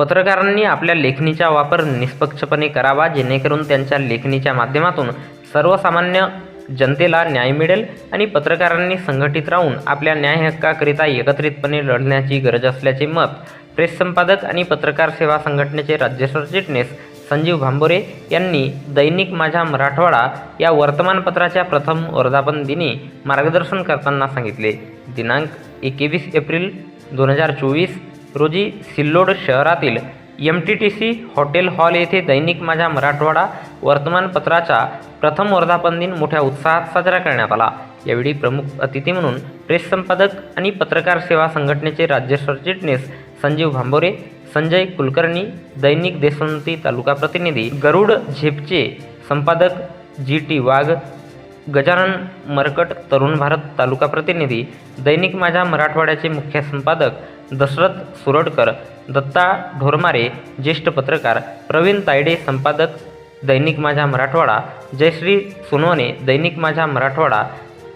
पत्रकारांनी आपल्या लेखणीचा वापर निष्पक्षपणे करावा जेणेकरून त्यांच्या लेखणीच्या माध्यमातून सर्वसामान्य जनतेला न्याय मिळेल आणि पत्रकारांनी संघटित राहून आपल्या न्याय हक्काकरिता एकत्रितपणे लढण्याची गरज असल्याचे मत प्रेस संपादक आणि पत्रकार सेवा संघटनेचे राज्य सरचिटणीस संजीव भांबोरे यांनी दैनिक माझा मराठवाडा या वर्तमानपत्राच्या प्रथम वर्धापन दिनी मार्गदर्शन करताना सांगितले. दिनांक एकवीस एप्रिल दोन हजार चोवीस रोजी सिल्लोड शहरातील M T T C hotel hall येथे दैनिक माझ्या मराठवाडा वर्तमानपत्राचा प्रथम वर्धापन दिन मोठ्या उत्साहात साजरा करण्यात आला. यावेळी प्रमुख अतिथी म्हणून प्रेस संपादक आणि पत्रकार सेवा संघटनेचे राज्य सरचिटणीस संजीव भांबोरे संजय कुलकर्णी दैनिक देशोन्नती तालुका प्रतिनिधी गरुड झेपचे संपादक जी टी वाघ गजानन मरकट तरुण भारत तालुका प्रतिनिधी दैनिक माझ्या मराठवाड्याचे मुख्य संपादक दशरथ सुरडकर दत्ता ढोरमारे ज्येष्ठ पत्रकार प्रवीण तायडे संपादक दैनिक माझा मराठवाडा जयश्री सोनवणे दैनिक माझा मराठवाडा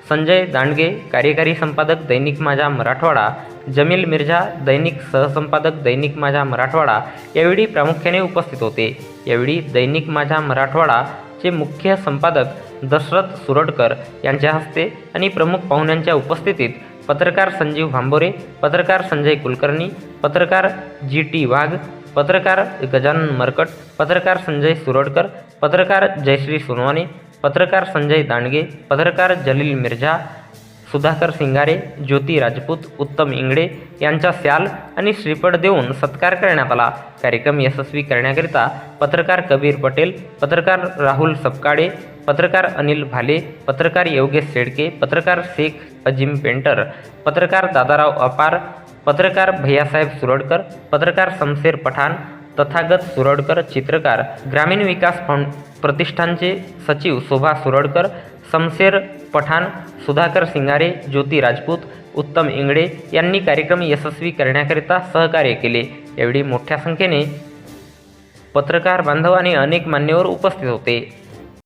संजय दांडगे कार्यकारी संपादक दैनिक माझा मराठवाडा जमील मिर्झा दैनिक सहसंपादक दैनिक माझा मराठवाडा यावेळी प्रामुख्याने उपस्थित होते. यावेळी दैनिक माझा मराठवाडाचे मुख्य संपादक दशरथ सुरडकर यांच्या हस्ते आणि प्रमुख पाहुण्यांच्या उपस्थितीत पत्रकार संजीव भांबोरे पत्रकार संजय कुलकर्णी पत्रकार जी टी वाघ पत्रकार गजानन मरकट पत्रकार संजय सुरडकर पत्रकार जयश्री सोनवाने पत्रकार संजय दांडगे पत्रकार जलील मिर्झा सुधाकर सिंगारे ज्योती राजपूत उत्तम इंगडे यांचा स्याल आणि श्रीफळ देऊन सत्कार करण्यात आला. कार्यक्रम यशस्वी करण्याकरिता पत्रकार कबीर पटेल पत्रकार राहुल सपकाळे पत्रकार अनिल भाले पत्रकार योगेश शेडके पत्रकार शेख अजिम पेंटर पत्रकार दादाराव अपार पत्रकार भैयासाहेब सुरडकर पत्रकार शमशेर पठाण तथागत सुरडकर चित्रकार ग्रामीण विकास फाउंड प्रतिष्ठानचे सचिव शोभा सुरडकर शमशेर पठाण सुधाकर सिंगारे ज्योती राजपूत उत्तम इंगडे यांनी कार्यक्रम यशस्वी करण्याकरिता सहकार्य केले. एवढी मोठ्या संख्येने पत्रकार बांधव आणि अनेक मान्यवर उपस्थित होते.